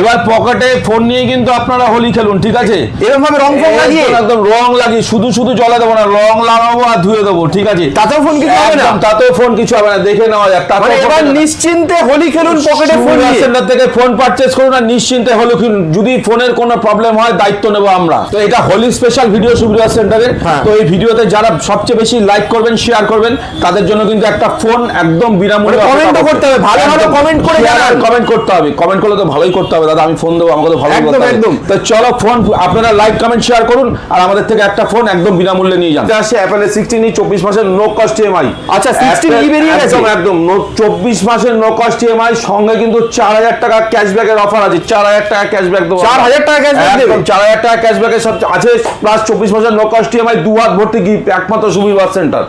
এবার পকেটে ফোন নিয়ে কিন্তু আপনারা হোলি খেলুন ঠিক আছে? এরকম ভাবে রং ফং লাগিয়ে? একদম, রং লাগিয়ে শুধু শুধু জলে দেবো না রং লাগাবো আর ধুয়ে দেবো ঠিক আছে? তাতেও ফোন কিছু হবে না? তাতেও ফোন কিছু হবে না দেখে নেওয়া যাক তাতেও মানে এবার নিশ্চিন্তে হোলি খেলুন পকেটে ফোন নিয়ে। সেন্টার থেকে ফোন পারচেজ করুন আর নিশ্চিন্তে হলো কিনুন যদি ফোনের কোনো প্রবলেম হয় দায়িত্ব নেব আমরা। তো এটা হোলি স্পেশাল ভিডিও সুবিধা সেন্টারের। হ্যাঁ। তো এই ভিডিওতে যারা সবচেয়ে বেশি লাইক করবেন শেয়ার করবেন তাদের জন্য কিন্তু একটা ফোন একদম বিনামূল্যে মানে ও করতে হবে, ভালো ভালো comment করে জানান। কমেন্ট করতে হবে। কমেন্ট করলে তো ভালোই করতে হবে। দাদা আমি ফোন দেবো আমাকে তো ভালো একদম, একদম। তো চলো ফোন আপনারা লাইক কমেন্ট শেয়ার করুন আর আমাদের থেকে একটা ফোন একদম বিনামূল্যে নিয়ে যান আসছে অ্যাপেলের সিক্সটিন চব্বিশ মাসের নো কস্ট ইএমআই আচ্ছা, 16 ই বেরিয়ে গেছে? একদম একদম চব্বিশ মাসের নো কস্ট ইএমআই সঙ্গে কিন্তু চার হাজার টাকা ক্যাশব্যাকের অফার আছে চার হাজার টাকা ক্যাশব্যাক দেবো 4,000 টাকা cashback দেবে? চার হাজার টাকা ক্যাশব্যাকের সব আছে প্লাস চব্বিশ মাসের নো কস্ট ইএমআই দু হাত ভর্তি গিফট একমাত্র সুবিধা সেন্টার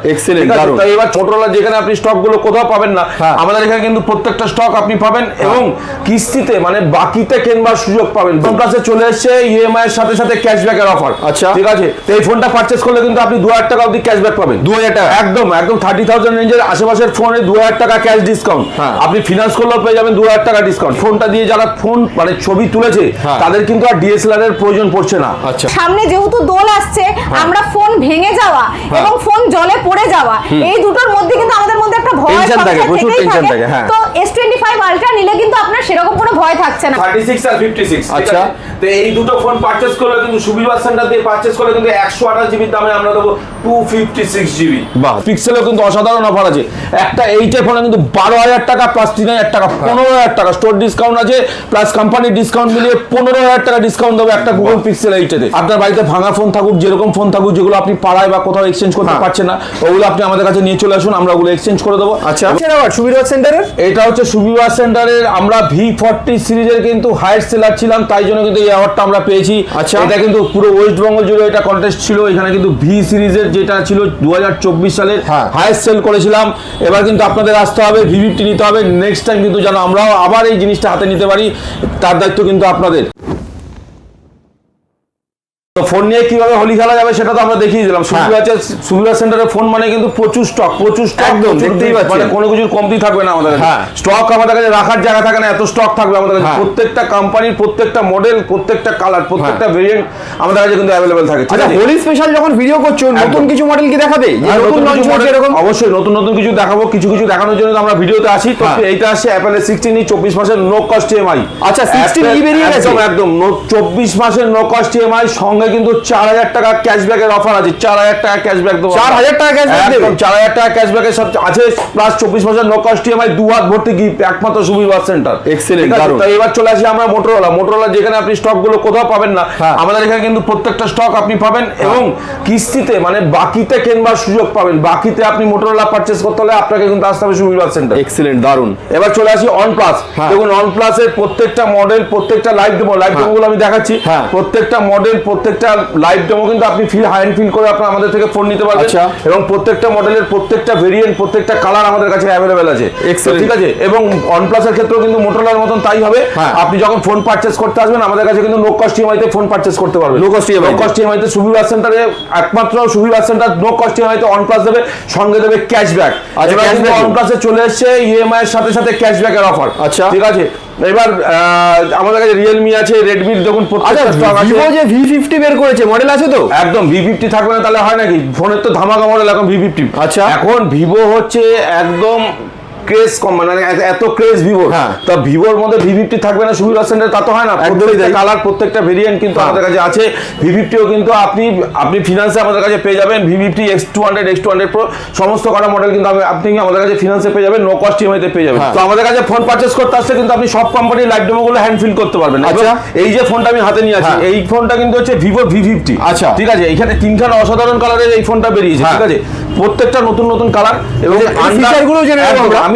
দারুণ। তাই এবার ছোটবেলা যেখানে আপনি স্টকগুলো কোথাও পাবেন না হ্যাঁ। আমাদের এখানে কিন্তু প্রত্যেকটা স্টক আপনি পাবেন এবং কিস্তিতে মানে বাকিতে কেনবার সুযোগ পাবেন। ফোন কাছে চলে এসেছে ইএমআই এর সাথে সাথে ক্যাশব্যাকের অফার আচ্ছা। ঠিক আছে? তো এই ফোনটা পারচেস করলে কিন্তু আপনি দু হাজার টাকা অবধি ক্যাশব্যাক পাবেন। 2000 টাকা? একদম একদম থার্টি থাউজেন্ড রেঞ্জের আশেপাশের ফোনে দু হাজার টাকা ক্যাশ ডিসকাউন্ট হ্যাঁ। আপনি ফিনান্স করলেও পেয়ে যাবেন দু হাজার টাকা ডিসকাউন্ট ফোনটা দিয়ে যারা ফোন মানে ছবি তুলেছে হ্যাঁ। তাদের কিন্তু আর ডিএসএলআর এর প্রয়োজন পড়ছে না। আচ্ছা। সামনে যেহেতু দোল আসছে আমরা ফোন ভেঙে যাওয়া এবং ফোন জলে পড়ে যাওয়া এই দুটোর মধ্যে কিন্তু আমাদের মধ্যে একটা ভয় থাকে, প্রচুর tension থাকে। থাকে, হ্যাঁ। তো এস টোয়েন্টি ফাইভ আলট্রা নিলে কিন্তু আপনার সেরকম কোনো ভয় থাকছে না। আর আচ্ছা। তো এই দুটো ফোন পারচেস করলে কিন্তু সুবিধা সেন্টার দিয়ে পারচেস করলে কিন্তু একশো আঠাশ জিবির দামে আমরা দেবো টু ফিফটি সিক্স জিবি বাহ। পিক্সেলেও কিন্তু অসাধারণ অফার আছে। একটা এইটের ফোনে কিন্তু বারো হাজার টাকা প্লাস তিন হাজার টাকা পনেরো হাজার টাকা। স্টোর ডিসকাউন্ট আছে প্লাস কোম্পানির ডিসকাউন্ট মিলিয়ে টাকা ডিসকাউন্ট দেবো একটা গুগল পিক্সেল এইটেতে আপনার বাড়িতে ভাঙা ফোন থাকুক যেরকম ফোন থাকুক যেগুলো আপনি পাড়ায় বা কোথাও এক্সচেঞ্জ করতে হ্যাঁ। পারছেন না ওগুলো আপনি আমাদের কাছে নিয়ে চলে আসুন আমরা ওগুলো এক্সচেঞ্জ করে দেবো। আচ্ছা। সুবিধা সেন্টারের এটা হচ্ছে সুবিধা সেন্টারের আমরা ভি ফর্টি সিরিজের কিন্তু হায়ার সেলার ছিলাম তাই জন্য কিন্তু এই অ্যাওয়ার্ডটা আমরা পেয়েছি। আচ্ছা। এটা কিন্তু পুরো ওয়েস্ট বেঙ্গল জুড়ে এটা কন্টেস্ট ছিল। এখানে কিন্তু ভি সিরিজের যেটা ছিল দুহাজার চব্বিশ সালের হ্যাঁ। হাইয়েস্ট সেল করেছিলাম। এবার কিন্তু আপনাদের আসতে হবে ভি ফিফটি নিতে হবে। নেক্সট টাইম কিন্তু যেন আমরাও আবার এই জিনিসটা হাতে নিতে পারি তার দায়িত্ব কিন্তু আপনাদের। তো ফোন নিয়ে কীভাবে হোলি খেলা যাবে সেটা তো আমরা দেখিয়ে দিলাম। সুবিধা আছে সুবিধা সেন্টারের ফোন মানে কিন্তু প্রচুর স্টক প্রচুর স্টক দেখতেই পাচ্ছেন। মানে কোনো কিছুর কমতি থাকবে না আমাদের হ্যাঁ। স্টক আমাদের কাছে রাখার জায়গা থাকে না এত স্টক থাকবে আমাদের কাছে। হ্যাঁ। প্রত্যেকটা কোম্পানির প্রত্যেকটা মডেল প্রত্যেকটা কালার প্রত্যেকটা ভেরিয়েন্ট আমাদের কাছে কিন্তু অ্যাভেলেবেল থাকে। আচ্ছা হোলি স্পেশাল যখন ভিডিও করছ নতুন কিছু মডেল কি দেখাবে? হ্যাঁ, নতুন নতুন লঞ্চ কিছু হচ্ছে এরকম? অবশ্যই নতুন নতুন কিছু দেখাবো কিছু কিছু দেখানোর জন্য আমরা ভিডিওতে আসি তো হ্যাঁ। এইটা আসছে অ্যাপেলের সিক্সটিন চব্বিশ মাসের নো কস্ট ইএমআই আচ্ছা, 16 ই বেরিয়ে গেছে? একদম একদম চব্বিশ মাসের নো কস্ট ইএমআই সঙ্গে কিন্তু চার হাজার টাকা ক্যাশব্যাকের অফার আছে। চার হাজার টাকা ক্যাশব্যাক দেবো 4,000 টাকা cashback দেবে? চার হাজার টাকা ক্যাশব্যাকের সব আছে প্লাস চব্বিশ মাসের নো কস্ট ইএমআই দু হাত ভর্তি গিফট একমাত্র সুবিধা সেন্টার দারুণ। তাই এবার চলে আসি আমরা মোটরোলা মোটরোলা যেখানে আপনি স্টকগুলো কোথাও পাবেন না হ্যাঁ। আমাদের এখানে কিন্তু প্রত্যেকটা স্টক আপনি পাবেন এবং কিস্তিতে মানে বাকিতে কেনবার সুযোগ পাবেন। বাকিতে আপনি মোটরোলা পারচেস করতে হলে আপনাকে কিন্তু আসতে হবে সুবিধা সেন্টার এক্সিলেন্ট দারুণ এবার চলে আসি অন প্লাস হ্যাঁ। দেখুন অন প্লাসের প্রত্যেকটা মডেল প্রত্যেকটা লাইভ ডেমো লাইভগুলো আমি দেখাচ্ছি। হ্যাঁ। প্রত্যেকটা মডেল প্রত্যেকটা লাইভ ডেমো কিন্তু আপনি ফিল হ্যান্ড ফিল করে আপনার আমাদের থেকে ফোন নিতে পারবেন। আচ্ছা। এবং প্রত্যেকটা মডেলের প্রত্যেকটা ভেরিয়েন্ট প্রত্যেকটা কালার আমাদের কাছে অ্যাভেলেবেল আছে। ঠিক আছে? এবং অন প্লাসের ক্ষেত্রেও কিন্তু মোটরলার মতন তাই হবে। হ্যাঁ। আপনি যখন ফোন পারচেস করতে আসবেন আমাদের কাছে কিন্তু নো কস্ট ইএমআই তে ফোন পারচেস করতে পারবেন। No cost EMI no. Cost EMI তে সুবিধা সেন্টারে একমাত্র সুবিধা সেন্টার নো কস্ট ইএমআই তে প্লাস দেবে। সঙ্গে দেবে ক্যাশব্যাক আচ্ছা, অন প্লাসে চলে এসেছে ইএমআই এর সাথে সাথে ক্যাশব্যাকের অফার আচ্ছা। ঠিক আছে? এবার আমাদের কাছে রিয়েলমি আছে রেডমির দেখুন আচ্ছা প্রত্যেকটা stock আছে। ভিভো যে ভি ফিফটি বের করেছে মডেল আছে তো? একদম ভি ফিফটি থাকবে না তাহলে হয় নাকি? ফোনের তো ধামাকা মডেল এখন ভি ফিফটি আচ্ছা। এখন ভিভো হচ্ছে একদম ক্রেজ কম মানে এত- ক্রেজ ভিভো হ্যাঁ। তা ভিভোর মধ্যে ভি ফিফটি থাকবে না সুবিধা সেন্টার তা তো হয় না প্রত্যেকটা কালার প্রত্যেকটা ভেরিয়েন্ট কিন্তু হ্যাঁ। আমাদের কাছে আছে ভি ফিফটিও কিন্তু আপনি আপনি ফিনান্সে আমাদের কাছে পেয়ে যাবেন V fifty X two hundred X two hundred pro সমস্ত কটা মডেল কিন্তু আপনি আমাদের কাছে ফিনান্সে পেয়ে যাবেন নো কস্ট ইএমআইতে পেয়ে যাবেন হ্যাঁ। তো আমাদের কাছে ফোন পারচেস করতে আসলে কিন্তু আপনি সব কোম্পানির লাইভ ডেমোগুলো হ্যান্ড ফিল করতে পারবেন আচ্ছা। এই যে ফোনটা আমি হাতে নিয়ে আছি হ্যাঁ। এই ফোনটা কিন্তু হচ্ছে ভিভো ভি ফিফটি আচ্ছা। ঠিক আছে এখানে তিনখানা অসাধারণ কালারের এই ফোনটা বেরিয়েছে হ্যাঁ। ঠিক আছে প্রত্যেকটা নতুন নতুন কালার এবং এই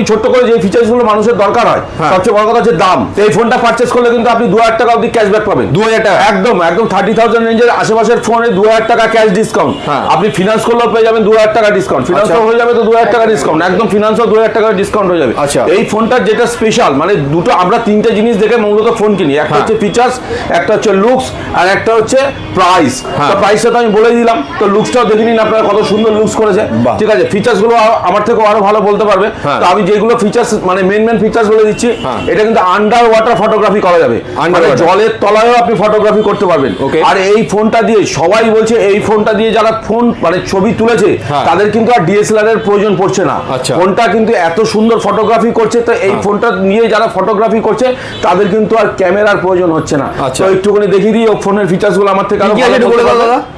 আমি ছোট্ট করে যে ফিচার্সগুলো মানুষের দরকার হয় হ্যাঁ। সবচেয়ে বড় কথা হচ্ছে দাম তো এই ফোনটা পারচেস করলে কিন্তু আপনি দু হাজার টাকা অব্দি ক্যাশব্যাক পাবেন দু হাজার টাকা একদম একদম থার্টি থাউজেন্ড রেঞ্জের আশেপাশের ফোনে দু হাজার টাকা ক্যাশ ডিসকাউন্ট। আপনি ফিনান্স করলেও পেয়ে যাবেন দু হাজার টাকা ডিসকাউন্ট ফিনান্স আচ্ছা। হয়ে যাবে তো দু হাজার টাকা ডিসকাউন্ট একদম ফিনান্সও দু হাজার টাকা ডিসকাউন্ট হয়ে যাবে আচ্ছা। এই ফোনটার যেটা স্পেশাল মানে দুটো আমরা তিনটে জিনিস দেখে মূলত ফোন কিনি একটা হ্যাঁ। হচ্ছে ফিচার্স একটা হচ্ছে লুকস আর একটা হচ্ছে প্রাইস হ্যাঁ। তো প্রাইসটা তো আমি বলে দিলাম তো লুকসটাও দেখে নিন আপনারা কত সুন্দর লুকস করেছে ঠিক আছে ফিচার্সগুলো আ- আমার থেকে আরও ভালো বলতে পারবে। তো আমি যেগুলো ফিচার্স মানে মেন মেন ফিচার্স বলে দিচ্ছি হ্যাঁ। এটা কিন্তু আন্ডার ওয়াটার ফটোগ্রাফি করা যাবে মানে জলের তলায়ও আপনি ফটোগ্রাফি করতে পারবেন. আর এই ফোনটা দিয়ে সবাই বলছে এই ফোনটা দিয়ে যারা ফোন মানে ছবি তুলেছে হ্যাঁ। তাদের কিন্তু আর ডিএসএলআর এর প্রয়োজন পড়ছে না আচ্ছা। ফোনটা কিন্তু এত সুন্দর ফটোগ্রাফি করছে তো এই হ্যাঁ। ফোনটা নিয়ে যারা ফটোগ্রাফি করছে তাদের কিন্তু আর ক্যামেরার প্রয়োজন হচ্ছে না আচ্ছা। তো একটুখানি দেখিয়ে দিই ও ফোনের ফিচার্সগুলো আমার থেকে আরও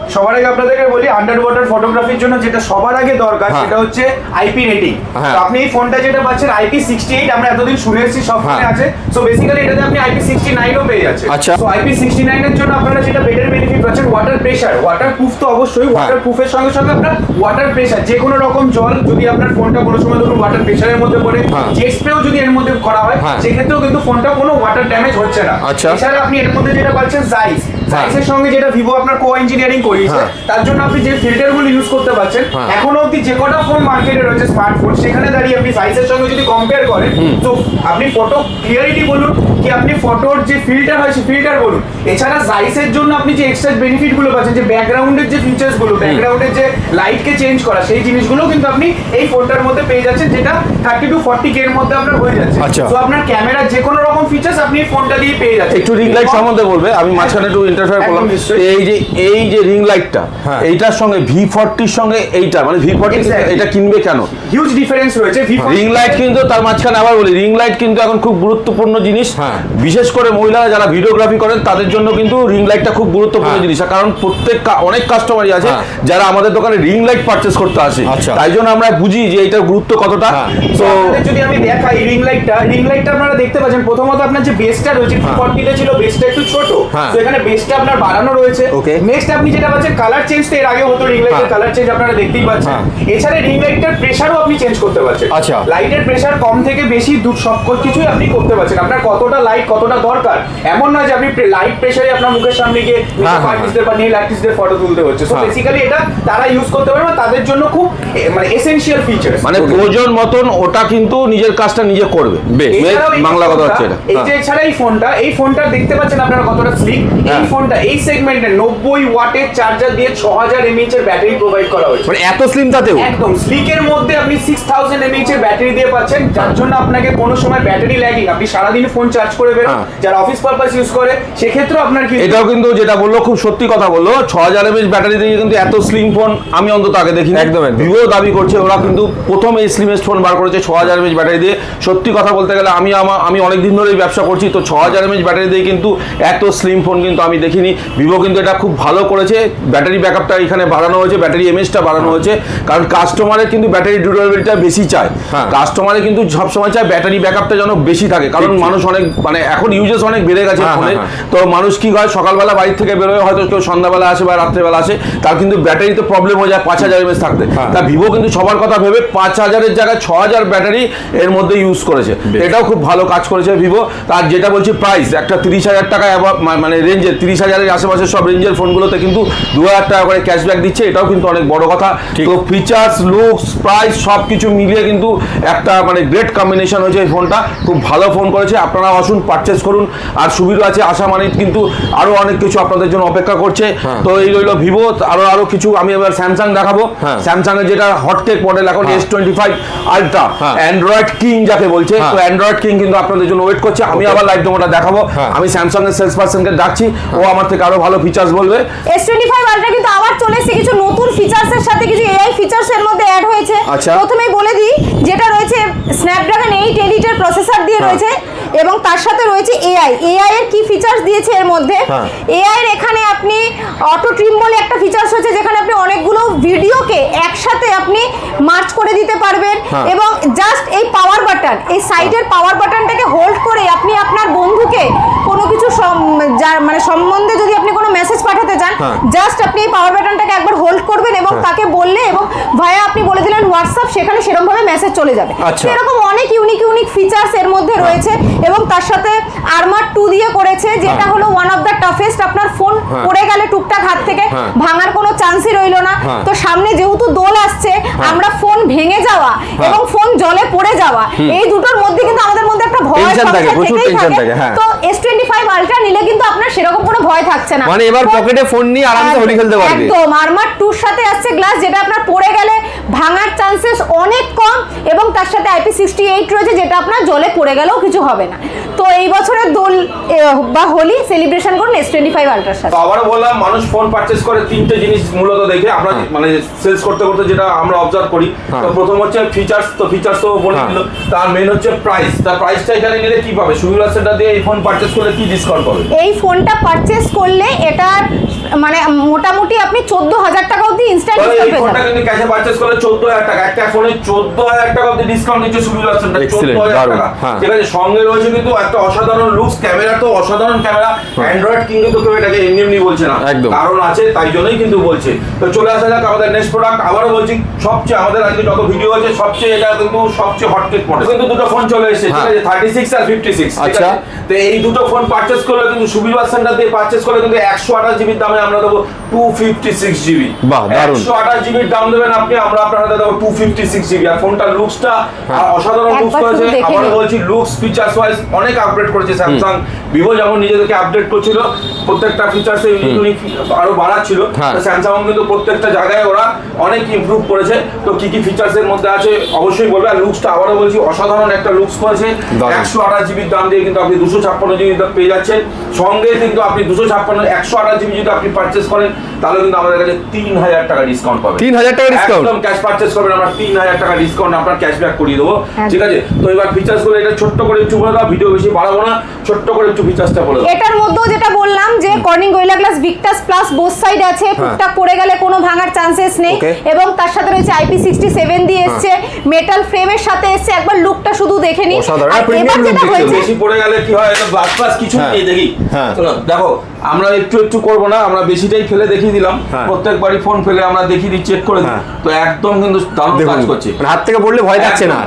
সবার আগে আপনাদেরকে বলি আন্ডার ওয়াটার ফটোগ্রাফির জন্য যেটা সবার আগে দরকার হ্যাঁ। সেটা হচ্ছে আইপি রেটিং হ্যাঁ। তো আপনি এই ফোনটা যেটা পাচ্ছেন আইপি সিক্সটি এইট আমরা এতদিন শুনে এসেছি সব ফোনে হ্যাঁ। আছে সো বেসিক্যালি এটাতে আপনি আইপি সিক্সটি নাইনও পেয়ে যাচ্ছেন আচ্ছা। তো আইপি সিক্সটি নাইনের জন্য আপনারা যেটা বেটার বেনিফিট পাচ্ছেন ওয়াটার প্রেশার ওয়াটার প্রুফ তো অবশ্যই। ওয়াটার প্রুফের সঙ্গে সঙ্গে আপনার ওয়াটার প্রেশার যে কোনো রকম জল যদি আপনার ফোনটা কোনো সময় ধরুন ওয়াটার প্রেশারের মধ্যে পড়ে। জেট স্প্রেও যদি এর মধ্যে করা হয়। সেক্ষেত্রেও কিন্তু ফোনটা কোনো ওয়াটার ড্যামেজ হচ্ছে না আচ্ছা। এছাড়া আপনি এর মধ্যে যেটা পাচ্ছেন জাইস জাইসের সঙ্গে যেটা ভিভো আপনার কো ইঞ্জিনিয়ারিং করিয়েছে হ্যাঁ। তার জন্য আপনি যে ফিল্টারগুলো ইউজ করতে পারছেন হ্যাঁ। এখনও অবধি যে কটা ফোন মার্কেটে রয়েছে স্মার্টফোন সেখানে দাঁড়িয়ে আপনি সাইজের সঙ্গে যদি কম্পেয়ার করেন তো আপনি ফটো ক্লিয়ারিটি বলুন কি আপনি ফটোর যে ফিল্টার হয় সেই ফিল্টার বলুন এছাড়া জাইসের জন্য আপনি যে এক্সট্রা বেনিফিটগুলো পাচ্ছেন যে ব্যাকগ্রাউন্ডের যে ফিচার্সগুলো ব্যাকগ্রাউন্ডের যে লাইটকে চেঞ্জ করা সেই জিনিসগুলো কিন্তু আপনি এই ফোনটার মধ্যে পেয়ে যাচ্ছেন যেটা থার্টি টু ফর্টি কে এর মধ্যে আপনার হয়ে যাচ্ছে আচ্ছা। তো আপনার ক্যামেরার যে কোনো রকম ফিচার্স আপনি ফোনটা দিয়ে পেয়ে যাচ্ছেন একটু রিং লাইট সম্বন্ধে বলবে আমি মাঝখানে একটু করলাম এই যে এই যে রিং লাইটটা হ্যাঁ। এইটার সঙ্গে ভি ফোরটির সঙ্গে এইটা মানে ভি ফোরটি. এটা কিনবে কেন হিউজ ডিফারেন্স রয়েছে রিং লাইট কিন্তু তার মাঝখানে আবার বলি রিং লাইট কিন্তু এখন খুব গুরুত্বপূর্ণ জিনিস হ্যাঁ। বিশেষ করে মহিলারা যারা ভিডিওগ্রাফি করেন তাদের জন্য কিন্তু রিং লাইটটা খুব গুরুত্বপূর্ণ হ্যাঁ। জিনিস কারণ প্রত্যেক অনেক কাস্টমারই আছে হ্যাঁ। যারা আমাদের দোকানে রিং লাইট পারচেস করতে আসে আচ্ছা। তাই জন্য আমরা বুঝি যে এটার গুরুত্ব কতটা হ্যাঁ। তো যদি আমি দেখাই রিং লাইটটা রিং লাইটটা আপনারা দেখতে পাচ্ছেন প্রথমত আপনার যে বেসটা রয়েছে ফর্টিতে ছিল বেসটা একটু ছোট হ্যাঁ। তো এখানে আপনার বাড়ানো রয়েছে Okay. নেক্সট আপনি যেটা পাচ্ছেন কালার চেঞ্জ তো এর আগে হতো রিং লাইটের হ্যাঁ। কালার চেঞ্জ আপনারা দেখতেই পাচ্ছেন হ্যাঁ। এছাড়া রিং প্রেসারও আপনি চেঞ্জ করতে পারছেন আচ্ছা। লাইটের প্রেসার কম থেকে বেশি দূর সব কিছুই আপনি করতে পারছেন আপনার কতটা লাইট কতটা দরকার এমন নয় যে আপনি লাইট প্রেসারে আপনার মুখের সামনে গিয়ে হ্যাঁ, হ্যাঁ, আর্টিস্টদের বা নীল আর্টিস্টদের ফটো তুলতে হচ্ছে সো হ্যাঁ। বেসিক্যালি এটা তারা ইউজ করতে পারবে না, তাদের জন্য খুব মানে এসেনশিয়াল ফিচার মানে প্রয়োজন মতন ওটা কিন্তু নিজের কাজটা নিজে করবে বেশ। বাংলা কথা হচ্ছে এটা এই যে এছাড়া এই ফোনটা এই ফোনটা দেখতে পাচ্ছেন আপনারা কতটা স্লিক এই হ্যাঁ। ফোনটা এই সেগমেন্টে নব্বই ওয়াটের চার্জার দিয়ে ছ হাজার এমএইচ এর ব্যাটারি প্রোভাইড করা হয়েছে। মানে এত স্লিম তাতেও? একদম। স্লিকের মধ্যে আপনি সিক্স থাউজেন্ড এমএইচ এর ব্যাটারি দিয়ে পাচ্ছেন যার জন্য আপনাকে কোনো সময় ব্যাটারি ল্যাগিং আপনি সারাদিন ফোন চার্জ করে বেরোন। হ্যাঁ। যারা অফিস পারপাস ইউজ করে সেক্ষেত্রেও আপনার কি এটাও কিন্তু যেটা বলল খুব সত্যি কথা বলল ছ হাজার এমএচ ব্যাটারি দিয়ে কিন্তু এত স্লিম ফোন আমি অন্তত আগে দেখিনি। একদম। ভিভো দাবি করছে ওরা কিন্তু প্রথম এই স্লিমেস্ট ফোন বার করেছে ছ হাজার এমএচ ব্যাটারি দিয়ে। সত্যি কথা বলতে গেলে আমি আমার আমি অনেক দিন ধরেই ব্যবসা করছি তো ছ হাজার এমএচ ব্যাটারি দিয়ে কিন্তু এত স্লিম ফোন কিন্তু আমি দেখিনি ভিভো কিন্তু এটা খুব ভালো করেছে। ব্যাটারি ব্যাকআপটা এখানে বাড়ানো হয়েছে ব্যাটারি এমএচটা বাড়ানো হয়েছে। কারণ কাস্টমারের কিন্তু ব্যাটারি ডিউরেবিলিটিটা বেশি চায়। হ্যাঁ। কাস্টমারে কিন্তু সবসময় চায় ব্যাটারি ব্যাকআপটা যেন বেশি থাকে। কারণ মানুষ অনেক মানে এখন ইউজেস অনেক বেড়ে গেছে হ্যাঁ, ফোনে। হ্যাঁ, তো মানুষ কি হয় সকালবেলা বাড়ি থেকে বেরোয় হয়তো কেউ সন্ধ্যাবেলা আসে বা রাত্রেবেলা আসে তার কিন্তু ব্যাটারিতে প্রবলেম হয়ে যায় পাঁচ হাজার এমএস থাকতে। হ্যাঁ। তা ভিভো কিন্তু সবার কথা ভেবে পাঁচ হাজারের জায়গায় ছ হাজার ব্যাটারি এর মধ্যে ইউজ করেছে। এটাও খুব ভালো কাজ করেছে ভিভো তার যেটা বলছি প্রাইস একটা তিরিশ হাজার টাকা মানে রেঞ্জের তিরিশ হাজারের আশেপাশে সব রেঞ্জের ফোনগুলোতে কিন্তু দু হাজার টাকা করে ক্যাশব্যাক দিচ্ছে। এটাও কিন্তু অনেক বড় কথা। তো ফিচার্স লুকস প্রাইস সব কিছু মিলিয়ে কিন্তু একটা মানে গ্রেট কম্বিনেশন হয়েছে এই ফোনটা। খুব ভালো ফোন করেছে। আপনারা আসুন পারচেস করুন। আর সুবিধা আছে আশা মানে কিন্তু আরও অনেক কিছু আপনাদের জন্য অপেক্ষা করছে। হ্যাঁ। তো এই রইল ভিভো আরও আরও কিছু আমি এবার স্যামসাং দেখাবো। স্যামসাং এর যেটা হটটেক মডেল এখন। S twenty five ultra. Android king যাকে বলছে। হ্যাঁ। তো অ্যান্ড্রয়েড কিং কিন্তু আপনাদের জন্য ওয়েট করছে। আমি আবার লাইভ ডেমোটা দেখাবো। হ্যাঁ। আমি স্যামসাং এর সেলস পার্সনকে ডাকছি। ও আমার থেকে আরও ভালো ফিচার্স বলবে এস টোয়েন্টি ফাইভ আলট্রা কিন্তু আবার চলে এসেছে কিছু নতুন ফিচার্স এর সাথে কিছু এআই ফিচার্স এর মধ্যে অ্যাড হয়েছে আচ্ছা। প্রথমেই বলে দিই যেটা রয়েছে স্ন্যাপড্রাগন এইট এডিটের প্রসেসর দিয়ে হ্যাঁ। রয়েছে এবং তার সাথে রয়েছে এআই এআই এর কি ফিচার্স দিয়েছে এর মধ্যে হ্যাঁ। এআই এর এখানে আপনি অটো ট্রিম বলে একটা ফিচার্স হচ্ছে যেখানে আপনি অনেকগুলো ভিডিওকে একসাথে আপনি মার্চ করে দিতে পারবেন হ্যাঁ। এবং জাস্ট এই পাওয়ার বাটন এই সাইডের পাওয়ার বাটনটাকে হোল্ড করে আপনি আপনার বন্ধুকে কোনো কিছু সম- যার মানে সম্বন্ধে যদি আপনি কোনো মেসেজ পাঠাতে চান হ্যাঁ। জাস্ট আপনি এই পাওয়ার বাটনটাকে একবার হোল্ড করবেন এবং তাকে বললে এবং ভায়া আপনি বলে দিলেন হোয়াটসঅ্যাপ সেখানে সেরকম ভাবে মেসেজ চলে যাবে আচ্ছা। এরকম অনেক ইউনিক ইউনিক ফিচার্স এর মধ্যে রয়েছে এবং তার সাথে আরমার টু দিয়ে করেছে যেটা হ্যাঁ। হলো ওয়ান অফ দ্য টাফেস্ট আপনার ফোন হ্যাঁ। পড়ে গেলে টুকটাক হাত থেকে হ্যাঁ। ভাঙার কোনো চান্সই রইল না হ্যাঁ। তো সামনে যেহেতু দোল আসছে আমরা ফোন ভেঙে যাওয়া এবং ফোন জলে পড়ে যাওয়া এই দুটোর মধ্যে কিন্তু আমাদের মধ্যে একটা ভয় থেকেই থাকে। হ্যাঁ। তো এস টোয়েন্টি ফাইভ আলট্রা নিলে কিন্তু ভয় থাকছে না। মানে এবার পকেটে ফোন নিয়ে আরামসে হোলি খেলতে পারবে। একদম আরমার টুর সাথে আসছে গ্লাস যেটা আপনার পড়ে গেলে ভাঙার চান্সেস অনেক কম এবং তার সাথে আইপি সিক্সটি এইট রয়েছে যেটা আপনার জলে পড়ে গেলেও কিছু হবে না। তো এই বছরের দোল বা হোলি সেলিব্রেশন করুন এস টোয়েন্টি ফাইভ আল্ট্রার সাথে আবারও বললাম মানুষ ফোন পারচেস করে তিনটে জিনিস মূলত দেখে আমরা মানে সেলস করতে করতে যেটা আমরা অবজার্ভ করি। তো প্রথম হচ্ছে ফিচার্স তো ফিচার্স তো বলে হ্যাঁ। দিল। তার মেন হচ্ছে প্রাইস তার প্রাইসটা এখানে নিলে কি পাবে? সুবিধা সেন্টার দিয়ে এই ফোন পারচেস করলে কি ডিসকাউন্ট পাবে? এই ফোনটা পারচেস করলে এটার মানে মোটামুটি আপনি চোদ্দ হাজার টাকা অব্দি ইনস্ট্যান্ট ডিসকাউন্ট পেয়ে ফোনটা যাবেন কিন্তু ক্যাশে পারচেস করলে চোদ্দ হাজার টাকা একটা ফোনে চোদ্দ হাজার টাকা অব্দি ডিসকাউন্ট দিচ্ছে সুবিধা Excellent, হাজার টাকা হ্যাঁ। ঠিক আছে সঙ্গে রয়েছে কিন্তু একটা অসাধারণ লুকস ক্যামেরা তো অসাধারণ ক্যামেরা অ্যান্ড্রয়েড কিন্তু তো কেউ এটাকে এমনি এমনি বলছে না একদম। কারণ আছে তাই জন্যই কিন্তু বলছে তো চলে আসা যাক আমাদের নেক্সট প্রোডাক্ট আবারও বলছি সবচেয়ে আমাদের আজকে যত ভিডিও আছে সবচেয়ে এটা কিন্তু সবচেয়ে হটকেক মডেল কিন্তু দুটো ফোন চলে এসেছে ঠিক হ্যাঁ। আছে থার্টি সিক্স আর ফিফটি সিক্স আচ্ছা। তো এই দুটো ফোন পারচেস করলে কিন্তু সুবিধা সেন্টার দিয়ে পারচেস করলে কিন্তু একশো আঠাশ জিবির দামে আমরা দেবো টু ফিফটি সিক্স জিবি বাহ, দারুণ। একশো আঠাশ জিবির দাম দেবেন আপনি আমরা আপনার হাতে দেবো টু ফিফটি সিক্স জিবি আর ফোনটার লুকসটা অসাধারণ লুকস করেছে। নিন। বলছি লুকস ফিচার্স ওয়াইজ অনেক আপডেট করেছে স্যামসাং ভিভো যেমন নিজেদেরকে আপডেট করছিল প্রত্যেকটা ফিচার্সে ইউনিক ইউনিক আরও বাড়াচ্ছিল। হ্যাঁ। স্যামসাং কিন্তু প্রত্যেকটা জায়গায় ওরা অনেক ইমপ্রুভ করেছে। তো কি কি ফিচার্স এর মধ্যে আছে অবশ্যই বলবে। আর লুকসটা আবারও বলছি অসাধারণ একটা লুকস করেছে। একশো আঠাশ জিবির দাম দিয়ে কিন্তু আপনি দুশো ছাপ্পান্ন জিবি পেয়ে যাচ্ছেন। সঙ্গে কিন্তু আপনি দুশো ছাপ্পান্ন একশো আঠাশ জিবি যদি আপনি পারচেস করেন তাহলে কিন্তু আমাদের কাছে তিন হাজার টাকা ডিসকাউন্ট পাবেন তিন হাজার টাকা ডিসকাউন্ট একদম ক্যাশ পারচেস করবেন আমরা তিন হাজার টাকা ডিসকাউন্ট আপনার ক্যাশব্যাক করিয়ে দেবো। ঠিক আছে? তো এবার ফিচার্সগুলো এটা ছোট্ট করে একটু বলে দাও ভিডিও বেশি বাড়াবো না ছোট্ট করে একটু ফিচার্সটা বলে দাও। এটার মধ্যেও যেটা বললাম যে Corning Gorilla glass Victus plus both side আছে টুকটাক পড়ে গেলে কোনো ভাঙার চান্সেস নেই। এবং তার সাথে রয়েছে আইপি সিক্সটি সেভেন দিয়ে এসছে মেটাল ফ্রেমের সাথে এসছে একবার লুকটা শুধু দেখে নিন। এবার যেটা হয়েছে বেশি পড়ে গেলে কি হয় এটা গ্লাস ফ্লাস কিছু হ্যাঁ। নেই দেখি। হ্যাঁ। দেখো। আমরা একটু একটু করব না আমরা বেশিটাই ফেলে দেখিয়ে দিলাম। প্রত্যেক প্রত্যেকবারই ফোন ফেলে আমরা দেখিয়ে দিই চেক করে দিই হ্যাঁ। তো একদম কিন্তু দারুণ কাজ করছে। মানে হাত থেকে পড়লে ভয় থাকছে না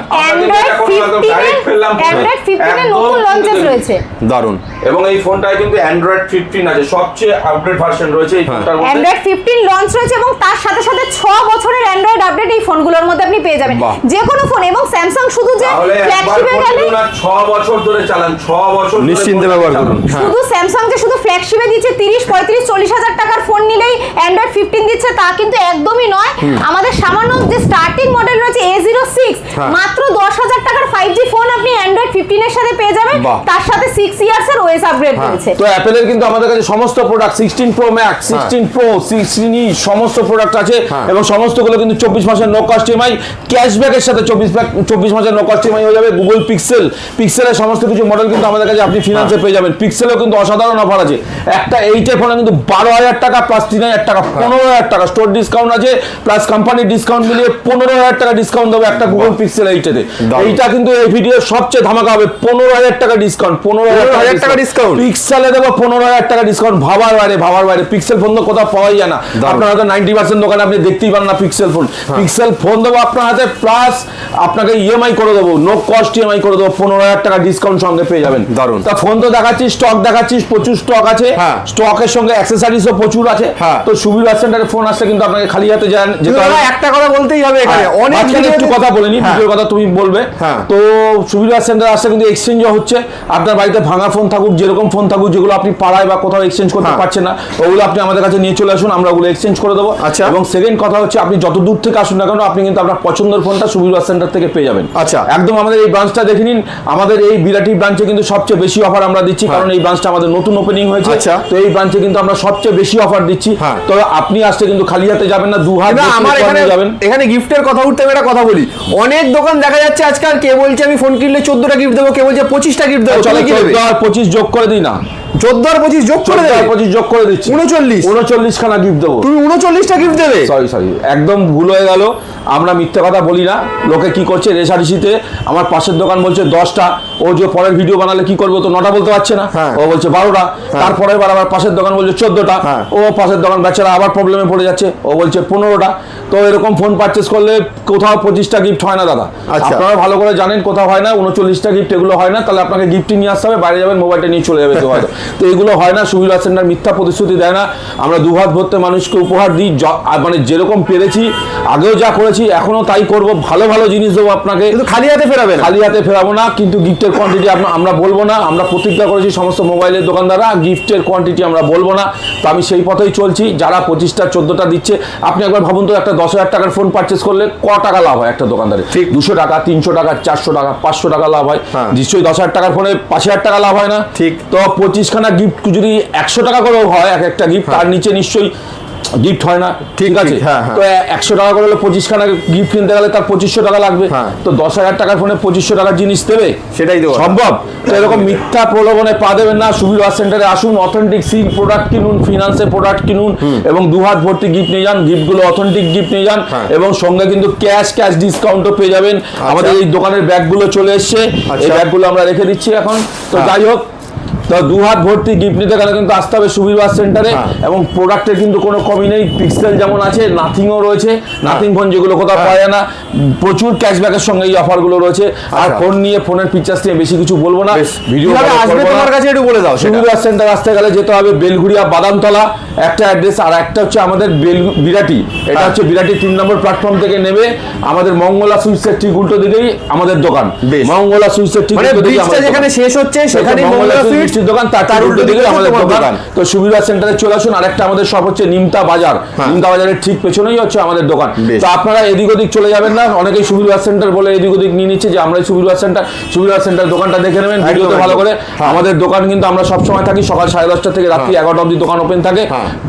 যেটা অ্যান্ড্রয়েড করব একদম direct ফিফটিনের ফেললাম ফোনে। অ্যান্ড্রয়েড ফিফটিনের একদম নতুন লঞ্চেস রয়েছে। দারুণ। এবং এই ফোনটায় কিন্তু অ্যান্ড্রয়েড ফিফটিন আছে। সবচেয়ে আপডেট ভার্সন রয়েছে এই হ্যাঁ। ফোনটার মধ্যে। অ্যান্ড্রয়েড ফিফটিন লঞ্চ রয়েছে এবং তার সাথে সাথে ছ বছরের অ্যান্ড্রয়েড আপডেট এই ফোনগুলোর মধ্যে আপনি পেয়ে যাবেন। যে কোনো ফোন এবং স্যামসাং শুধু যে ফ্ল্যাগশিপে গেলে কিনুন আর ছ বছর ধরে চালান ছ বছর নিশ্চিন্তে ব্যবহার করুন। শুধু স্যামসাং যে শুধু ফ্ল্যাগশিপে দিচ্ছে তিরিশ পঁয়ত্রিশ চল্লিশ হাজার টাকার ফোন নিলেই অ্যান্ড্রয়েড ফিফটিন দিচ্ছে তা কিন্তু একদমই নয়। আমাদের সামান্য যে স্টার্টিং মডেল রয়েছে এ জিরো সিক্স হ্যাঁ। মাত্র দশ হাজার টাকার ফাইভ জি ফোন আপনি অ্যান্ড্রয়েড ফিফটিনের সাথে পেয়ে যাবেন। তার সাথে সিক্স ইয়ার্স এর ওয়েস আপগ্রেড হ্যাঁ। রয়েছে। তো অ্যাপেলের কিন্তু আমাদের কাছে সমস্ত product sixteen pro max sixteen pro sixteen E সমস্ত প্রোডাক্ট আছে হ্যাঁ। এবং সমস্তগুলো কিন্তু চব্বিশ মাসের নো কস্ট ইএমআই ক্যাশব্যাকের সাথে চব্বিশ চব্বিশ মাসের নো কস্ট ইএমআই হয়ে যাবে গুগল পিক্সেল পিক্সেলের সমস্ত কিছু মডেল কিন্তু আমাদের কাছে আপনি ফিনান্সে পেয়ে যাবেন। পিক্সেলও কিন্তু অসাধারণ অফার আছে। একটা এইটের ফোনে কিন্তু বারো হাজার টাকা প্লাস তিন হাজার টাকা পনেরো হাজার টাকা। স্টোর ডিসকাউন্ট আছে প্লাস কোম্পানির ডিসকাউন্ট মিলিয়ে পনেরো হাজার টাকা ডিসকাউন্ট দেবে একটা গুগল পিক্সেল এইটাতে। এইটা কিন্তু এই ভিডিওর সবচেয়ে ধামাকা হবে পনেরো হাজার টাকা ডিসকাউন্ট পনেরো 15,000 টাকা discount? পিক্সেলে দেবো পনেরো হাজার টাকা ডিসকাউন্ট ভাবার বাইরে ভাবার বাইরে পিক্সেল ফোন তো কোথাও পাওয়াই যায় না আপনার হয়তো নাইনটি পার্সেন্ট দোকানে আপনি দেখতেই পান না পিক্সেল ফোন পিক্সেল ফোন দেবো আপনার হাতে প্লাস আপনাকে ইএমআই করে দেবো নো কস্ট ইএমআই করে দেবো পনেরো হাজার টাকা ডিসকাউন্ট সঙ্গে পেয়ে যাবেন দারুণ। তা ফোন তো দেখাচ্ছিস স্টক দেখাচ্ছিস প্রচুর স্টক আছে হ্যাঁ। স্টকের সঙ্গে অ্যাক্সেসরিজও প্রচুর আছে হ্যাঁ। তো সুবিধা সেন্টারে ফোন আসলে কিন্তু আপনাকে খালি হাতে যান যেতে হবে একটা কথা বলতেই হবে এখানে হ্যাঁ, অনেক একটু কথা বলে নি হ্যাঁ। ভিডিওর কথা তুমি বলবে হ্যাঁ। তো সুবিধা সেন্টার আসছে কিন্তু এক্সচেঞ্জও হচ্ছে আপনার বাড়িতে ভাঙা ফোন থাকুক যেরকম ফোন থাকুক যেগুলো আপনি পাড়ায় বা কোথাও এক্সচেঞ্জ করতে হ্যাঁ। পারছেন না ওগুলো আপনি আমাদের কাছে নিয়ে চলে আসুন আমরা ওগুলো এক্সচেঞ্জ করে দেবো আচ্ছা। এবং সেকেন্ড কথা হচ্ছে আপনি যত দূর থেকে আসুন না কেন আপনি কিন্তু আপনার পছন্দের ফোনটা সুবিধা সেন্টার থেকে পেয়ে যাবেন আচ্ছা। একদম আমাদের এই ব্রাঞ্চটা দেখে নিন আমাদের এই বিরাটি ব্রাঞ্চে কিন্তু সবচেয়ে বেশি অফার আমরা দিচ্ছি কারণ এই ব্রাঞ্চটা আমাদের নতুন ওপেনিং হয়েছে হ্যাঁ। আচ্ছা। তো এই ব্রাঞ্চে কিন্তু আমরা সবচেয়ে বেশি অফার দিচ্ছি হ্যাঁ। তো আপনি আসতে কিন্তু খালি হাতে যাবেন না দু হাত আমার এখানে যাবেন এখানে গিফটের কথা উঠতে আমি একটা কথা বলি অনেক দোকান দেখা যাচ্ছে আজকাল কে বলছে আমি ফোন কিনলে চোদ্দটা গিফট দেবো কে বলছে পঁচিশটা গিফট দেবো চলো কি দেবে? আর পঁচিশ যোগ করে দিই না। চোদ্দ আর পঁচিশ যোগ করে দেবে? পঁচিশ যোগ করে দিচ্ছি। উনচল্লিশ। উনচল্লিশ খানা গিফট দেবো। তুমি উনচল্লিশটা গিফট দেবে? সরি সরি একদম ভুল হয়ে গেল। আমরা মিথ্যে কথা বলি না। লোকে কি করছে? রেশারিসিতে আমার পাশের দোকান বলছে দশটা। ও যে পরের ভিডিও বানালে কি করব তো নটা বলতে পারছে না? হ্যাঁ। ও বলছে বারোটা। তারপরের বার আবার পাশের দোকান বলছে চোদ্দটা। হ্যাঁ। ও পাশের দোকান বেচারা আবার প্রবলেমে পড়ে যাচ্ছে। ও বলছে পনেরোটা। তো এরকম ফোন পারচেস করলে কোথাও পঁচিশটা গিফট হয় না দাদা। আচ্ছা। আপনারা ভালো করে জানেন কোথাও হয় না। উনচল্লিশটা গিফট এগুলো হয় না তাহলে আপনাকে গিফট নিয়ে আসতে হবে বাইরে যাবেন মোবাইলটা নিয়ে চলে যাবে কেউ হয়তো তো এগুলো হয় না সুবিধা সেন্টার মিথ্যা প্রতিশ্রুতি দেয় না। আমরা দুহাত ভরতে মানুষকে উপহার দিই মানে যেরকম পেরেছি আগেও যা করেছি করেছি এখনও তাই করব ভালো ভালো জিনিস দেবো আপনাকে। কিন্তু খালি হাতে ফেরাবে খালি হাতে ফেরাবো না কিন্তু গিফটের কোয়ান্টিটি আমরা বলব না। আমরা প্রতিজ্ঞা করেছি সমস্ত মোবাইলের দোকানদাররা গিফটের কোয়ান্টিটি আমরা বলব না। তো আমি সেই পথেই চলছি যারা পঁচিশটা চোদ্দোটা দিচ্ছে আপনি একবার ভাবুন তো একটা দশ হাজার টাকার ফোন পারচেস করলে ক টাকা লাভ হয় একটা দোকানদারে ঠিক। দুশো টাকা তিনশো টাকা চারশো টাকা পাঁচশো টাকা লাভ হয় হ্যাঁ। নিশ্চয়ই দশ হাজার টাকার ফোনে পাঁচ হাজার টাকা লাভ হয় না ঠিক। তো পঁচিশখানা গিফট যদি একশো টাকা করেও হয় এক একটা গিফট তার নিচে নিশ্চয়ই গিফট হয় না ঠিক আছে? হ্যাঁ, হ্যাঁ। তো একশো টাকা করে হলে পঁচিশখানা গিফট কিনতে গেলে তার পঁচিশশো টাকা লাগবে। হ্যাঁ। তো দশ হাজার টাকার ফোনে পঁচিশশো টাকার জিনিস দেবে? সেটাই তো সম্ভব? তো এরকম মিথ্যা প্রলোভনে পা দেবেন না ওয়ার সেন্টারে আসুন অথেন্টিক সিল প্রোডাক্ট কিনুন ফিনান্সের প্রোডাক্ট কিনুন এবং দু হাত ভর্তি গিফট নিয়ে যান গিফটগুলো অথেন্টিক গিফট নিয়ে যান। এবং সঙ্গে কিন্তু ক্যাশ ক্যাশ ডিসকাউন্টও পেয়ে যাবেন। আমাদের এই দোকানের ব্যাগগুলো চলে এসছে। এই আচ্ছা। ব্যাগগুলো আমরা রেখে দিচ্ছি এখন। তো। যাই হোক তো দু হাত ভর্তি গিফট নিতে গেলে কিন্তু আসতে হবে সুবীর বাস সেন্টারে হ্যাঁ। এবং প্রোডাক্টের কিন্তু কোনো কমি নেই পিক্সেল যেমন আছে নাথিংও রয়েছে। নাথিং ফোন যেগুলো কোথাও পাওয়া যায় না। প্রচুর ক্যাশব্যাকের সঙ্গে এই অফারগুলো রয়েছে। আর আচ্ছা। ফোন নিয়ে ফোনের ফিচার্স নিয়ে বেশি কিছু বলব না। ভিডিও আসবে তোমার কাছে একটু বলে দাও সেটা। বাস সেন্টার আসতে গেলে যেতে হবে বেলঘুরিয়া বাদামতলা। একটা অ্যাড্রেস আর একটা হচ্ছে আমাদের বিরাটি এটা হ্যাঁ। হচ্ছে বিরাটি তিন নম্বর প্ল্যাটফর্ম থেকে নেবে আমাদের মঙ্গলা সুইটসের ঠিক উল্টো দিকেই আমাদের দোকান। মঙ্গলা সুইটসের ঠিক মানে উল্টো দিকে যেখানে শেষ হচ্ছে সেখানে মঙ্গলা মিষ্টির দোকান তার ঠিক উল্টো দিকে আমাদের দোকান। তো সুবিধা সেন্টারে চলে আসুন আরেকটা আমাদের সব হচ্ছে নিমতা বাজার হ্যাঁ। নিমতা বাজারের ঠিক পেছনেই হচ্ছে আমাদের দোকান তো আপনারা এদিক ওদিক চলে যাবেন না অনেকেই সুবিধা সেন্টার বলে এদিক ওদিক নিয়ে নিচ্ছে যে আমরা সুবিধা সেন্টার সুবিধা সেন্টার দোকানটা দেখে নেবেন ভিডিওতে ভালো করে হ্যাঁ। আমাদের দোকান কিন্তু আমরা সব সময় থাকি সকাল সাড়ে দশটা থেকে রাত্রি এগারোটা অবধি দোকান ওপেন থাকে।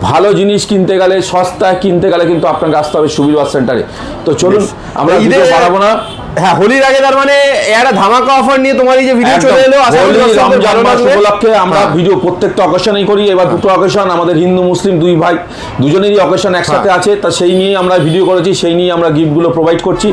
ভালো জিনিস কিনতে গেলে সস্তায় কিনতে গেলে কিন্তু আপনাকে আসতে হবে সুবিধা সেন্টারে। তো চলুন আমরা ভিডিও বাড়াবো না। হ্যাঁ হোলির আগে তার মানে একটা ধামাকা অফার নিয়ে তোমার এই যে ভিডিও চলে এলো আশা করি রমজান মাস উপলক্ষে আমরা হ্যাঁ। ভিডিও প্রত্যেকটা অকেশনেই করি এবার দুটো অকেশন আমাদের হিন্দু মুসলিম দুই ভাই দুজনেরই অকেশন একসাথে হ্যাঁ। আছে তা সেই নিয়ে আমরা ভিডিও করেছি সেই নিয়ে আমরা গিফটগুলো প্রোভাইড করছি।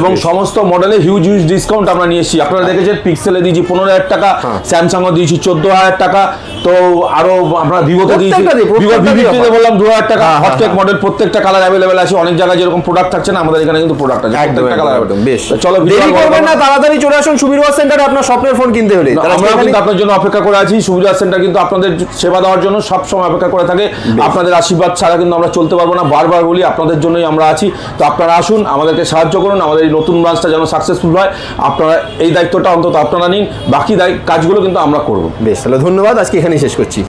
এবং সমস্ত মডেলে হিউজ হিউজ ডিসকাউন্ট আমরা নিয়ে এসেছি। আপনারা দেখেছেন পিক্সেলে দিয়েছি পনেরো হাজার টাকা হ্যাঁ। স্যামসাংও দিয়েছি চোদ্দ হাজার টাকা তো আরও আমরা ভিভোতে দিয়েছি। Vivo offer। বললাম দু হাজার টাকা হ্যাঁ, হ্যাঁ, হটকেক মডেল প্রত্যেকটা কালার অ্যাভেলেবেল আছে অনেক জায়গায় যেরকম প্রোডাক্ট থাকছে না আমাদের এখানে কিন্তু প্রোডাক্ট আছে। প্রত্যেকটা কালার বেশ। চলো দেরি করবেন না তাড়াতাড়ি চলে আসুন সুবীর ওয়ার সেন্টারে আপনার স্বপ্নের ফোন কিনতে হলে। আমরা কিন্তু আপনার জন্য অপেক্ষা করে আছি সুবিধা সেন্টার কিন্তু আপনাদের সেবা দেওয়ার জন্য সব সময় অপেক্ষা করে থাকে। আপনাদের আশীর্বাদ ছাড়া কিন্তু আমরা চলতে পারব না। বারবার বলি আপনাদের জন্যই আমরা আছি। তো আপনারা আসুন আমাদেরকে সাহায্য করুন আমাদের এই নতুন ব্রাঞ্চটা যেন সাকসেসফুল হয়। আপনারা এই দায়িত্বটা অন্তত আপনারা নিন বাকি কাজগুলো কিন্তু আমরা করব। বেশ তাহলে ধন্যবাদ আজকে এখানেই শেষ করছি।